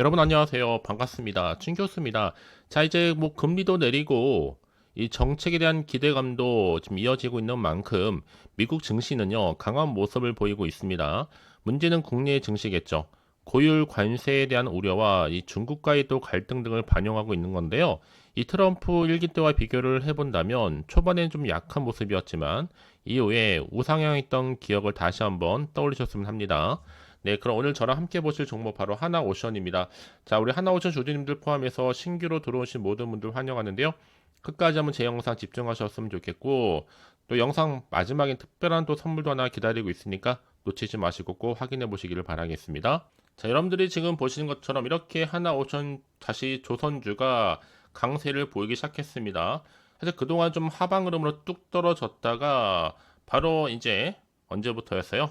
여러분 안녕하세요. 반갑습니다. 춘 교수입니다. 자, 이제 뭐 금리도 내리고 이 정책에 대한 기대감도 지금 이어지고 있는 만큼 미국 증시는요, 강한 모습을 보이고 있습니다. 문제는 국내 증시겠죠. 고율 관세에 대한 우려와 이 중국과의 또 갈등 등을 반영하고 있는 건데요. 이 트럼프 일기 때와 비교를 해본다면 초반에는 좀 약한 모습이었지만 이후에 우상향했던 기억을 다시 한번 떠올리셨으면 합니다. 네, 그럼 오늘 저랑 함께 보실 종목 바로 하나오션입니다. 자, 우리 하나오션 주주님들 포함해서 신규로 들어오신 모든 분들 환영하는데요. 끝까지 한번 제 영상 집중하셨으면 좋겠고 또 영상 마지막엔 특별한 또 선물도 하나 기다리고 있으니까 놓치지 마시고 꼭 확인해 보시기를 바라겠습니다. 자, 여러분들이 지금 보시는 것처럼 이렇게 하나오션 다시 조선주가 강세를 보이기 시작했습니다. 사실 그동안 좀 하방 흐름으로 뚝 떨어졌다가 바로 이제 언제부터였어요?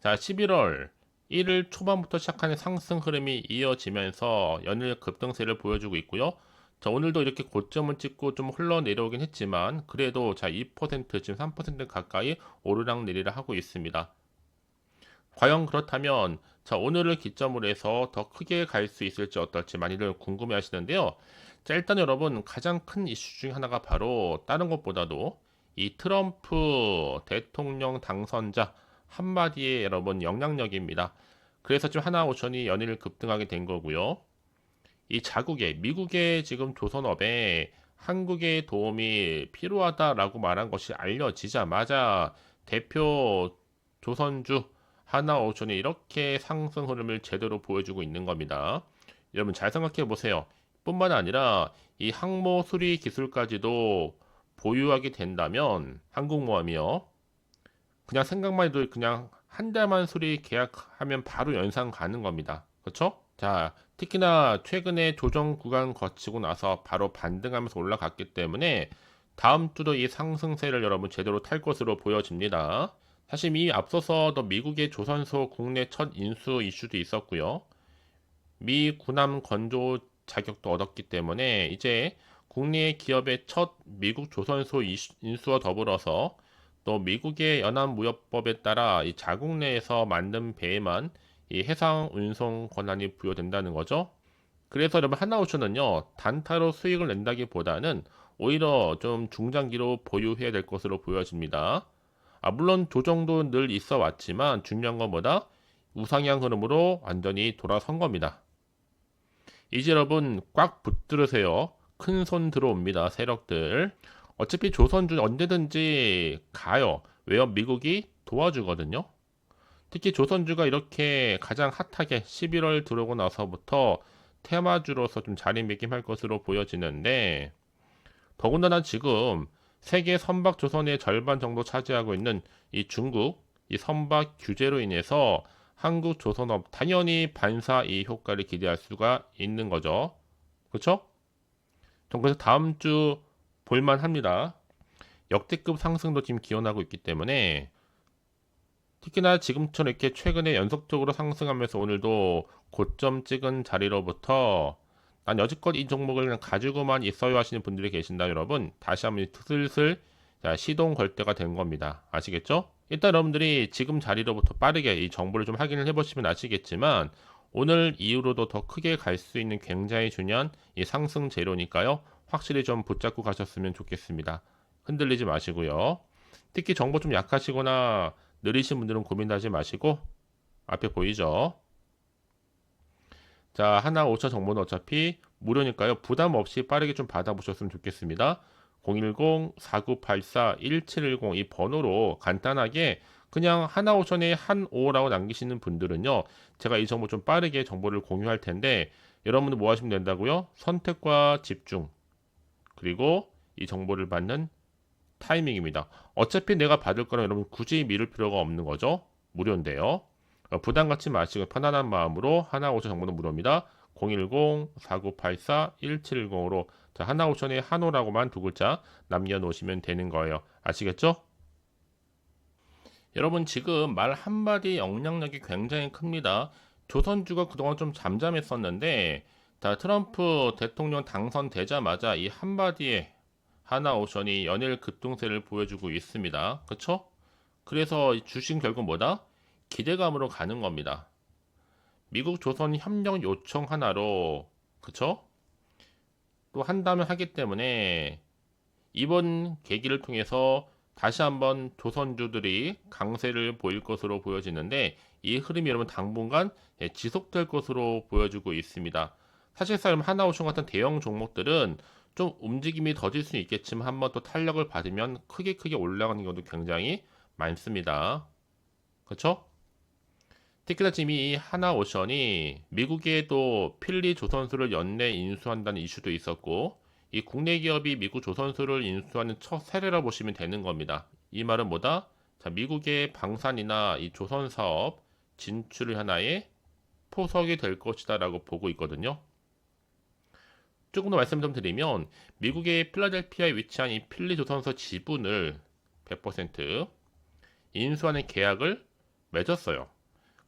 자, 11월 1일 초반부터 시작하는 상승 흐름이 이어지면서 연일 급등세를 보여주고 있고요. 자, 오늘도 이렇게 고점을 찍고 좀 흘러내려오긴 했지만 그래도 자, 2% 지금 3% 가까이 오르락 내리락 하고 있습니다. 과연 그렇다면 자, 오늘을 기점으로 해서 더 크게 갈 수 있을지 어떨지 많이들 궁금해 하시는데요. 자, 일단 여러분 가장 큰 이슈 중 하나가 바로 다른 것보다도 이 트럼프 대통령 당선자 한마디에 여러분 영향력입니다. 그래서 지금 하나오션이 연일 급등하게 된 거고요. 이 자국의 미국의 지금 조선업에 한국의 도움이 필요하다라고 말한 것이 알려지자마자 대표 조선주 하나오션이 이렇게 상승 흐름을 제대로 보여주고 있는 겁니다. 여러분 잘 생각해 보세요. 뿐만 아니라 이 항모 수리 기술까지도 보유하게 된다면 한국모함이요. 그냥 생각만 해도 그냥 한 달만 수리 계약하면 바로 연상 가는 겁니다. 그렇죠? 자, 특히나 최근에 조정 구간 거치고 나서 바로 반등하면서 올라갔기 때문에 다음 주도 이 상승세를 여러분 제대로 탈 것으로 보여집니다. 사실 이 앞서서도 미국의 조선소 국내 첫 인수 이슈도 있었고요. 미 군함 건조 자격도 얻었기 때문에 이제 국내 기업의 첫 미국 조선소 인수와 더불어서 또 미국의 연합무역법에 따라 이 자국 내에서 만든 배에만 이 해상 운송 권한이 부여된다는 거죠. 그래서 여러분 하나오션은요 단타로 수익을 낸다기보다는 오히려 좀 중장기로 보유해야 될 것으로 보여집니다. 아, 물론 조정도 늘 있어 왔지만 중요한 것보다 우상향 흐름으로 완전히 돌아선 겁니다. 이제 여러분 꽉 붙들으세요. 큰 손 들어옵니다. 세력들. 어차피 조선주 언제든지 가요. 왜요? 미국이 도와주거든요. 특히 조선주가 이렇게 가장 핫하게 11월 들어오고 나서부터 테마주로서 좀 자리매김할 것으로 보여지는데 더군다나 지금 세계 선박 조선의 절반 정도 차지하고 있는 이 중국 이 선박 규제로 인해서 한국 조선업 당연히 반사 이 효과를 기대할 수가 있는 거죠. 그렇죠? 그래서 다음 주 볼만합니다. 역대급 상승도 지금 기원하고 있기 때문에 특히나 지금처럼 이렇게 최근에 연속적으로 상승하면서 오늘도 고점 찍은 자리로부터 난 여지껏 이 종목을 그냥 가지고만 있어요 하시는 분들이 계신다 여러분 다시 한번 슬슬 자, 시동 걸 때가 된 겁니다 아시겠죠? 일단 여러분들이 지금 자리로부터 빠르게 이 정보를 좀 확인을 해보시면 아시겠지만 오늘 이후로도 더 크게 갈 수 있는 굉장히 중요한 이 상승 재료니까요 확실히 좀 붙잡고 가셨으면 좋겠습니다. 흔들리지 마시고요. 특히 정보 좀 약하시거나 느리신 분들은 고민하지 마시고 앞에 보이죠? 자, 하나 5천 정보는 어차피 무료니까요. 부담 없이 빠르게 좀 받아보셨으면 좋겠습니다. 010-4984-1710 이 번호로 간단하게 그냥 하나 5천에 한 5라고 남기시는 분들은요. 제가 이 정보 좀 빠르게 정보를 공유할 텐데 여러분들 뭐 하시면 된다고요? 선택과 집중 그리고 이 정보를 받는 타이밍입니다. 어차피 내가 받을 거는 여러분 굳이 미룰 필요가 없는 거죠. 무료인데요. 어, 부담 갖지 마시고 편안한 마음으로 하나 오천 정보는 무료입니다. 010-4984-1710으로 자, 하나 오천에 한호라고만 두 글자 남겨놓으시면 되는 거예요. 아시겠죠? 여러분 지금 말 한마디 영향력이 굉장히 큽니다. 조선주가 그동안 좀 잠잠했었는데 자, 트럼프 대통령 당선되자마자 이 한마디에 하나오션이 연일 급등세를 보여주고 있습니다. 그쵸? 그래서 주식 결국 뭐다? 기대감으로 가는 겁니다. 미국 조선 협력 요청 하나로 그쵸? 또 한다면 하기 때문에 이번 계기를 통해서 다시 한번 조선주들이 강세를 보일 것으로 보여지는데 이 흐름이 여러분 당분간 예, 지속될 것으로 보여지고 있습니다. 사실상 하나오션 같은 대형 종목들은 좀 움직임이 더딜 수 있겠지만 한 번 또 탄력을 받으면 크게 크게 올라가는 경우도 굉장히 많습니다. 그렇죠? 특히나 지금 이 하나오션이 미국에 또 필리 조선수를 연내 인수한다는 이슈도 있었고 이 국내 기업이 미국 조선수를 인수하는 첫 사례라 보시면 되는 겁니다. 이 말은 뭐다? 자, 미국의 방산이나 이 조선 사업 진출을 하나의 포석이 될 것이다라고 보고 있거든요. 조금 더 말씀 좀 드리면 미국의 필라델피아에 위치한 이 필리 조선소 지분을 100% 인수하는 계약을 맺었어요.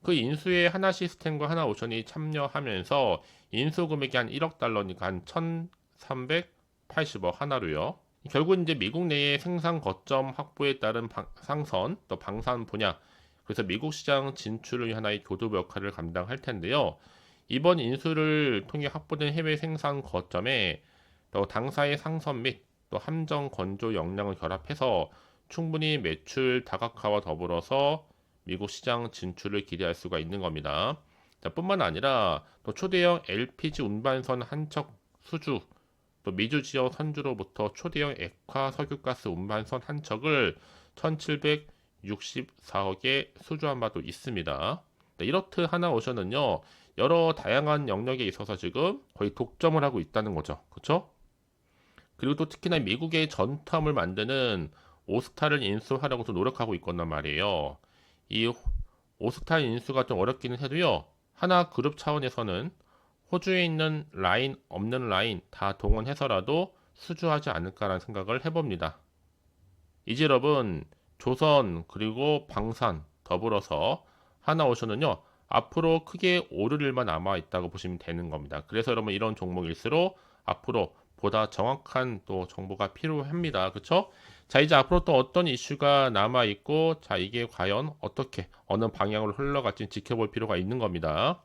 그 인수에 하나 시스템과 하나 오션이 참여하면서 인수 금액이 한 1억 달러니까 한 1,380억 하나로요. 결국 이제 미국 내의 생산 거점 확보에 따른 방- 상선 또 방산 분야 그래서 미국 시장 진출을 하나의 교두보 역할을 감당할 텐데요. 이번 인수를 통해 확보된 해외 생산 거점에 또 당사의 상선 및 또 함정 건조 역량을 결합해서 충분히 매출 다각화와 더불어서 미국 시장 진출을 기대할 수가 있는 겁니다. 자, 뿐만 아니라 또 초대형 LPG 운반선 한척 수주 또 미주 지역 선주로부터 초대형 액화 석유가스 운반선 한 척을 1764억에 수주한 바도 있습니다. 네, 이렇듯 하나 오션은요 여러 다양한 영역에 있어서 지금 거의 독점을 하고 있다는 거죠. 그렇죠? 그리고 또 특히나 미국의 전투함을 만드는 오스타를 인수하려고 또 노력하고 있건단 말이에요. 이 오스타 인수가 좀 어렵기는 해도요. 하나 그룹 차원에서는 호주에 있는 라인 없는 라인 다 동원해서라도 수주하지 않을까라는 생각을 해봅니다. 여러분 조선 그리고 방산 더불어서 하나오션은요 앞으로 크게 오를 일만 남아 있다고 보시면 되는 겁니다. 그래서 여러분 이런 종목일수록 앞으로 보다 정확한 또 정보가 필요합니다. 그렇죠? 자 이제 앞으로 또 어떤 이슈가 남아 있고 자 이게 과연 어떻게 어느 방향으로 흘러갈지 지켜볼 필요가 있는 겁니다.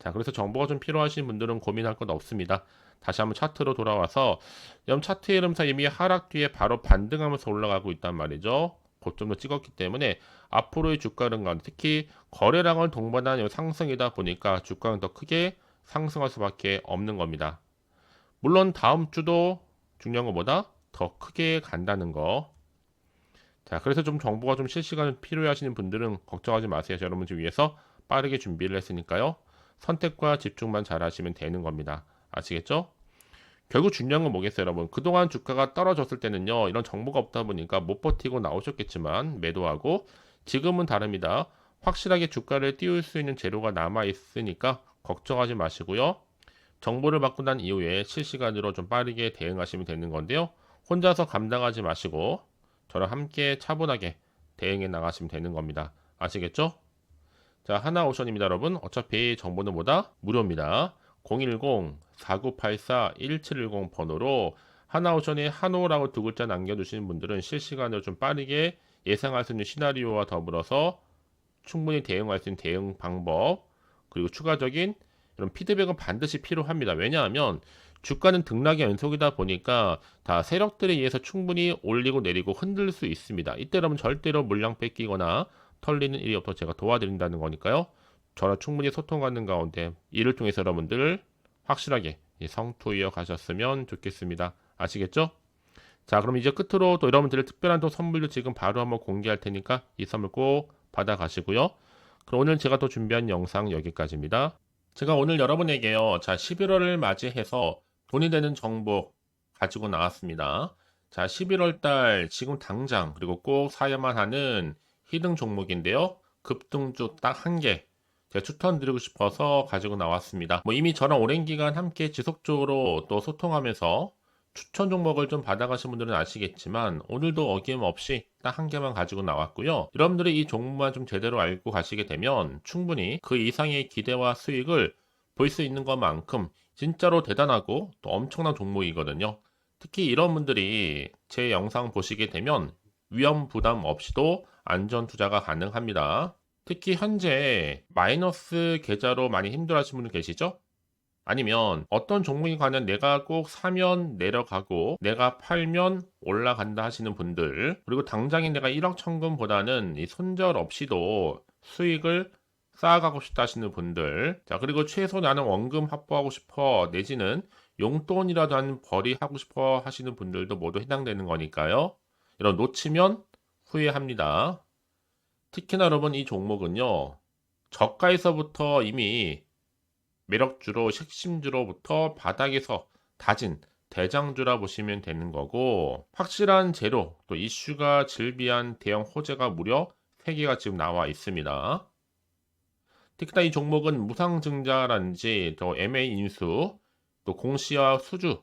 자 그래서 정보가 좀 필요하신 분들은 고민할 건 없습니다. 다시 한번 차트로 돌아와서 연 차트의 흐름상 이미 하락 뒤에 바로 반등하면서 올라가고 있단 말이죠. 고점도 찍었기 때문에 앞으로의 주가 흐름과 특히 거래량을 동반한 이 상승이다 보니까 주가는 더 크게 상승할 수밖에 없는 겁니다. 물론 다음 주도 중요한 것보다 더 크게 간다는 거. 자, 그래서 좀 정보가 좀 실시간 필요하시는 분들은 걱정하지 마세요. 자, 여러분 들 위해서 빠르게 준비를 했으니까요. 선택과 집중만 잘 하시면 되는 겁니다. 아시겠죠? 결국 중요한 건 뭐겠어요, 여러분? 그동안 주가가 떨어졌을 때는요, 이런 정보가 없다 보니까 못 버티고 나오셨겠지만, 매도하고, 지금은 다릅니다. 확실하게 주가를 띄울 수 있는 재료가 남아 있으니까 걱정하지 마시고요. 정보를 받고 난 이후에 실시간으로 좀 빠르게 대응하시면 되는 건데요. 혼자서 감당하지 마시고, 저랑 함께 차분하게 대응해 나가시면 되는 겁니다. 아시겠죠? 자, 하나오션입니다, 여러분. 어차피 정보는 뭐다? 무료입니다. 010-4984-1710 번호로 하나오션에 한호라고 두 글자 남겨주시는 분들은 실시간으로 좀 빠르게 예상할 수 있는 시나리오와 더불어서 충분히 대응할 수 있는 대응 방법 그리고 추가적인 이런 피드백은 반드시 필요합니다. 왜냐하면 주가는 등락의 연속이다 보니까 다 세력들에 의해서 충분히 올리고 내리고 흔들 수 있습니다. 이때 여러분 절대로 물량 뺏기거나 털리는 일이 없도록 제가 도와드린다는 거니까요. 저랑 충분히 소통하는 가운데 이를 통해서 여러분들 확실하게 성투 이어 가셨으면 좋겠습니다. 아시겠죠? 자, 그럼 이제 끝으로 또 여러분들의 특별한 또 선물도 지금 바로 한번 공개할 테니까 이 선물 꼭 받아 가시고요. 그럼 오늘 제가 또 준비한 영상 여기까지입니다. 제가 오늘 여러분에게요. 자, 11월을 맞이해서 돈이 되는 정보 가지고 나왔습니다. 자, 11월 달 지금 당장 그리고 꼭 사야만 하는 히든 종목인데요. 급등주 딱 한 개. 제가 추천드리고 싶어서 가지고 나왔습니다. 뭐 이미 저랑 오랜 기간 함께 지속적으로 또 소통하면서 추천 종목을 좀 받아가신 분들은 아시겠지만 오늘도 어김없이 딱 한 개만 가지고 나왔고요. 여러분들이 이 종목만 좀 제대로 알고 가시게 되면 충분히 그 이상의 기대와 수익을 볼 수 있는 것만큼 진짜로 대단하고 또 엄청난 종목이거든요. 특히 이런 분들이 제 영상 보시게 되면 위험 부담 없이도 안전 투자가 가능합니다. 특히 현재 마이너스 계좌로 많이 힘들어하시는 분들 계시죠? 아니면 어떤 종목에 관한 내가 꼭 사면 내려가고 내가 팔면 올라간다 하시는 분들 그리고 당장에 내가 1억 천금보다는 이 손절 없이도 수익을 쌓아가고 싶다 하시는 분들 자 그리고 최소 나는 원금 확보하고 싶어 내지는 용돈이라도 한 벌이 하고 싶어 하시는 분들도 모두 해당되는 거니까요 이런 놓치면 후회합니다 특히나 여러분 이 종목은요 저가에서부터 이미 매력주로 핵심주로부터 바닥에서 다진 대장주라 보시면 되는 거고 확실한 재료 또 이슈가 즐비한 대형 호재가 무려 3개가 지금 나와 있습니다. 특히나 이 종목은 무상증자라든지 또 MA 인수 또 공시와 수주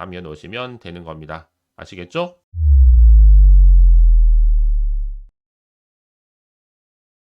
남겨놓으시면 되는 겁니다. 아시겠죠?